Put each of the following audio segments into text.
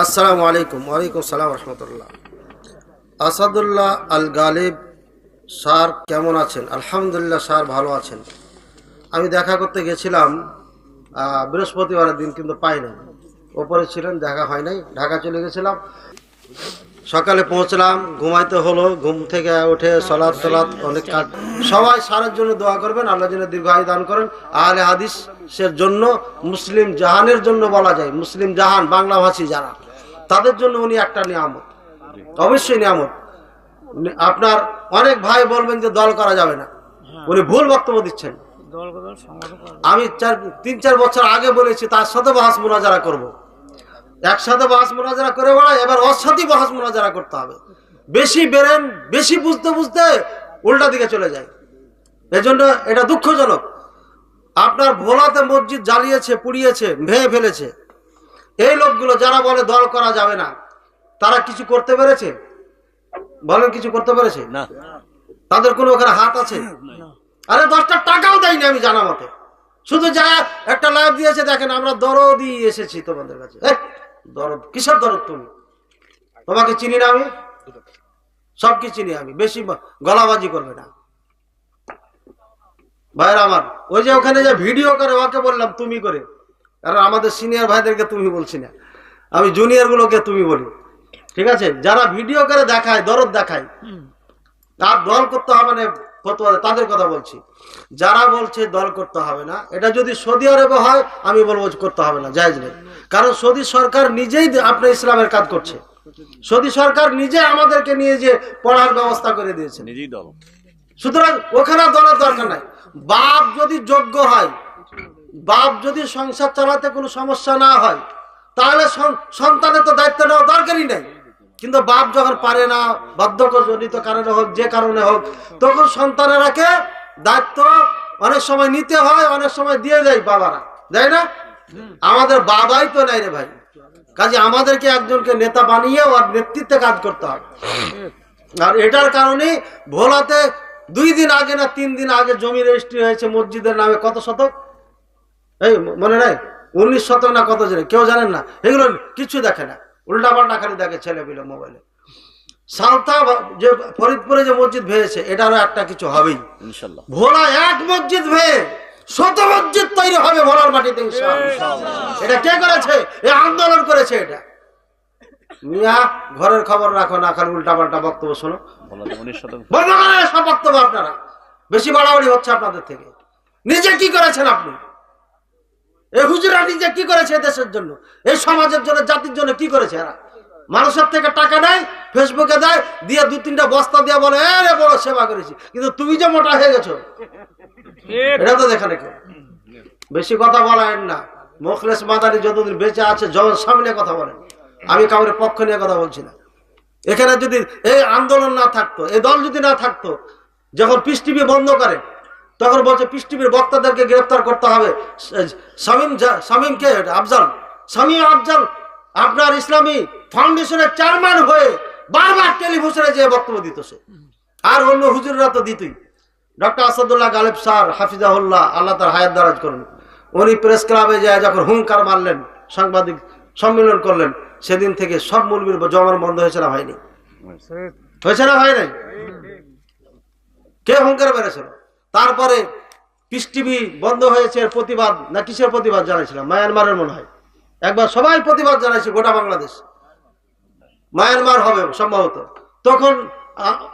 আসসালামু আলাইকুম। ওয়ালাইকুম সালাম রহমতুল্লাহ। আসাদুল্লাহ আল গালিব স্যার কেমন আছেন? আলহামদুলিল্লাহ স্যার ভালো আছেন। আমি দেখা করতে গেছিলাম বৃহস্পতিবারের দিন কিন্তু পাই নাই ওপরে ছিলেন, দেখা হয় নাই। ঢাকা চলে গেছিলাম। সকালে পৌঁছলাম ঘুমাইতে হলো ঘুম থেকে উঠে সলাদ সলাদ অনেক কাজ। সবাই সারের জন্য দোয়া করবেন আল্লাহ যেন দীর্ঘায়ু দান করেন। আহলে হাদিসের জন্য মুসলিম জাহানের জন্য বলা যায় মুসলিম জাহান বাংলাভাষী যারা তাদের জন্য উনি একটা নিয়ামত। অবশ্যই নিয়ামত। আপনার অনেক ভাই বলবেন যে দল করা যাবে না। উনি ভুল বক্তব্য দিচ্ছেন। আমি চার তিন চার বছর আগে বলেছি তার সাথে বাহাস মোনাজারা করব। একসাথে বাহাস মোনাজারা করে বেড়ায় এবার ওর সাথেই বাহাস মোনাজারা করতে হবে। বেশি বেরেন বেশি বুঝতে বুঝতে উল্টা দিকে চলে যায়। এজন্য এটা দুঃখজনক। আপনার ভোলাতে মসজিদ জ্বালিয়েছে পুড়িয়েছে ভেঙে ফেলেছে। এই লোকগুলো যারা বলে দল করা যাবে না তারা কিছু করতে পেরেছে? বলেন কিছু করতে পেরেছে? না। তাদের কোনো ওখানে হাত আছে? আরে দশটা টাকাও দেয়নি আমি জানা মতে। শুধু যা একটা লাইভ দিয়েছে দেখেন আমরা দরদি এসেছি তোমাদের কাছে। দরদ কিসের দরদ তুমি? তোমাকে চিনি না আমি? সব কি চিনি আমি বেশি গলাবাজি করবে না। ভাইরা আমার ওই যে ওখানে যে ভিডিও করে ওকে বললাম তুমি করে। আর আমাদের সিনিয়র ভাইদেরকে তুমি বলছি না। আমি জুনিয়র গুলোকে তুমি বলি। ঠিক আছে? যারা ভিডিও করে দেখায় দরদ দেখায় তার দল করতে হবে না ফতোয়া তাদের কথা বলছি। যারা বলছে দল করতে হবে না এটা যদি সৌদি আরবে হয় আমি বলব করতে হবে না জায়জ নেই। কারণ সৌদি সরকার নিজেই আপনার ইসলামের কাজ করছে। সৌদি সরকার নিজে আমাদেরকে নিয়ে যে পড়ার ব্যবস্থা করে দিয়েছে। নিজেই দল। সুতরাং ওখানে দলের দরকার নাই। বাপ যদি যোগ্য হয় বাপ যদি সংসার চালাতে কোনো সমস্যা না হয় তাহলে সন্তানের তো দায়িত্ব নেওয়া দরকারই নেই। কিন্তু বাপ যখন পারে না বার্ধক্যজনিত কারণে হোক, যে কারণে হোক, তখন সন্তানেরাকে দায়িত্ব অনেক সময় নিতে হয়, অনেক সময় দিয়ে দেয় বাবারা। দেয় না? আমাদের বাবাই তো নাই রে ভাই। কাজে আমাদেরকে একজনকে নেতা বানিয়ে ওর নেতৃত্বে কাজ করতে হবে আর এটার কারণে ভোলাতে দুই দিন আগে না তিন দিন আগে জমি রেজিস্ট্রি হয়েছে মসজিদের নামে কত শতক? এই, মনে নাই? উনিশ শতক না কত জানে, কেউ জানেন না? এগুলো কিছু দেখে না। উল্টা পাল্টা খালি দেখে ছেলে পিলে মোবাইলে সালতা যে ফরিদপুরে যে মসজিদ ভেঙেছে এটারও একটা কিছু হবেই। ইনশাল্লাহ। ভোলা এক মসজিদ ভেঙে শত মসজিদ তৈরি হবে ভোলার মাটিতে। এটা কে করেছে? এ আন্দোলন করেছে এটা। মিয়া ঘরের খবর রাখো না খালি উল্টা পাল্টা বক্তব্য শোনো। বক্তব্য আপনারা। বেশি বাড়াবাড়ি হচ্ছে আপনাদের থেকে। নিজে কি করেছেন আপনি? এই কি করেছে দেশের জন্য? এই সমাজের জন্য, জাতির জন্য কি করেছে এরা? মানুষের থেকে টাকা নেয়, ফেসবুকে দেয়, দিয়ে দু তিনটা বস্তা দিয়ে বলে, "এ বড় সেবা করেছি। কিন্তু তুমি যে মোটা হয়ে গেছো, এটা তো বেশি কথা বলেন না। মোখলেস যতদিন বেঁচে আছে জগৎ সামনে কথা বলেন। আমি কাউরে পক্ষ নিয়ে কথা বলছি না। এখানে যদি এই আন্দোলন না থাকতো, এই দল যদি না থাকতো, যখন পিস টিভি বন্ধ করে তখন বলছে পিস টিভির বক্তাদেরকে গ্রেফতার করতে হবে। শামীম জা- শামীমকে আফজাল। শামীম আফজাল আপনার ইসলামী ফাউন্ডেশনের চেয়ারম্যান হয়ে বারবার টেলিভিশনে যে বক্তব্য দিত সে আর অন্য হুজুররা তো দিতই। ডক্টর আসাদুল্লাহ গালেব স্যার হাফিজাহুল্লাহ আল্লাহ তার হায়াত দারাজ করুন। উনি প্রেস ক্লাবে যায় যখন হুঙ্কার মারলেন সাংবাদিক সম্মেলন করলেন সেদিন থেকে সব মুলবির জমার বন্ধ হয়েছে না হয়নি? হয়েছে। না হয় নাই? কে হুঙ্কার বেড়েছিল তারপরে পিস টিভি বন্ধ হয়েছে এর প্রতিবাদ, না কিসের প্রতিবাদ জানাইছিলাম? মায়ানমারের মনে হয়। একবার সবাই প্রতিবাদ জানাইছে গোটা বাংলাদেশ। মায়ানমার হবে সম্ভবত। তখন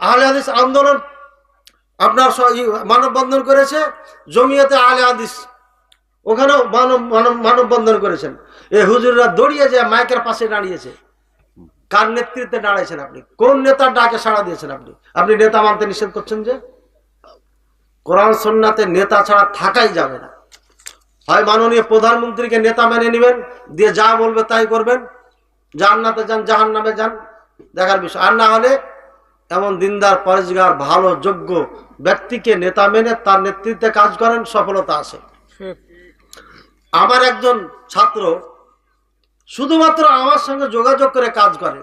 আহলে হাদিস আন্দোলন আপনার মানববন্ধন করেছে, জমিয়তে আহলে হাদিস। ওখানেও মানব মানব, মানববন্ধন করেছেন। এই হুজুররা দৌড়িয়ে যে মাইকের পাশে দাঁড়িয়েছে। কার নেতৃত্বে দাঁড়াইছেন আপনি? কোন নেতার ডাকে সাড়া দিয়েছেন আপনি? আপনি নেতা মানতে নিষেধ করছেন যে? কোরআন সন্নাতে নেতা ছাড়া থাকাই যাবে না। হয় মাননীয় প্রধানমন্ত্রীকে নেতা মেনে নেবেন, দিয়ে যা বলবে তাই করবেন। জান্নাতে যান জাহান নামে যান, দেখার বিষয়। আর না হলে এমন দিনদার, পরেশগার, ভালো, যোগ্য ব্যক্তিকে নেতা মেনে তার নেতৃত্বে কাজ করেন, সফলতা আসে। আমার একজন ছাত্র শুধুমাত্র আমার সঙ্গে যোগাযোগ করে কাজ করে।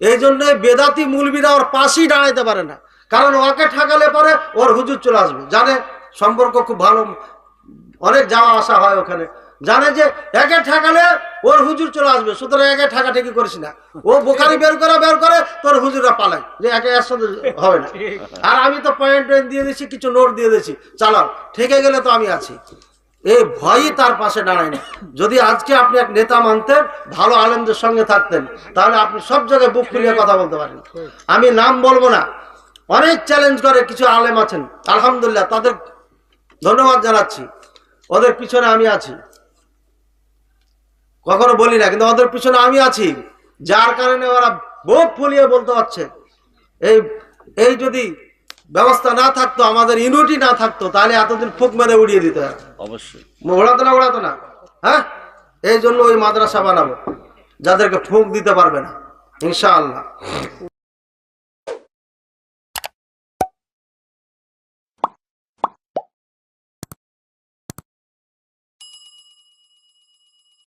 এই জন্য বেদাতি মুলবিরা ওর পাশেই দাঁড়াইতে পারে না। কারণ ওকে ঠাকালে পরে ওর হুজুর চলে আসবে। জানে সম্পর্ক খুব ভালো অনেক যাওয়া আসা হয় ওখানে। জানে যে একে ঠেকালে ওর হুজুর চলে আসবে সুতরাং একে ঠেকা ঠেকি করিস না। ও বোখারি বের করে বের করে তোর হুজুররা পালায় যে একে এর সাথে হবে না। আর আমি তো পয়েন্ট টয়েন্ট দিয়ে দিচ্ছি কিছু নোট দিয়ে দিচ্ছি চালাও ঠেকে গেলে তো আমি আছি। এই ভয়ই তার পাশে দাঁড়ায় না। যদি আজকে আপনি এক নেতা মানতেন ভালো আলেমদের সঙ্গে থাকতেন তাহলে আপনি সব জায়গায় বুক খুলিয়ে কথা বলতে পারেন আমি নাম বলব না অনেক চ্যালেঞ্জ করে কিছু আলেম আছেন। আলহামদুলিল্লাহ তাদের ধন্যবাদ জানাচ্ছি। ওদের পিছনে আমি আছি। কখনো বলি না কিন্তু ওদের পিছনে আমি আছি। যার কারণে ওরা বুক ফুলিয়ে বলতে পারছে। এই এই যদি ব্যবস্থা না থাকতো আমাদের ইউনিটি না থাকতো তাহলে এতদিন ফুক মেরে উড়িয়ে দিতে অবশ্যই। ওড়াতো না ওড়াতো না। হ্যাঁ? এই জন্য ওই মাদ্রাসা বানাবো যাদেরকে ফুক দিতে পারবে না ইনশাআল্লাহ।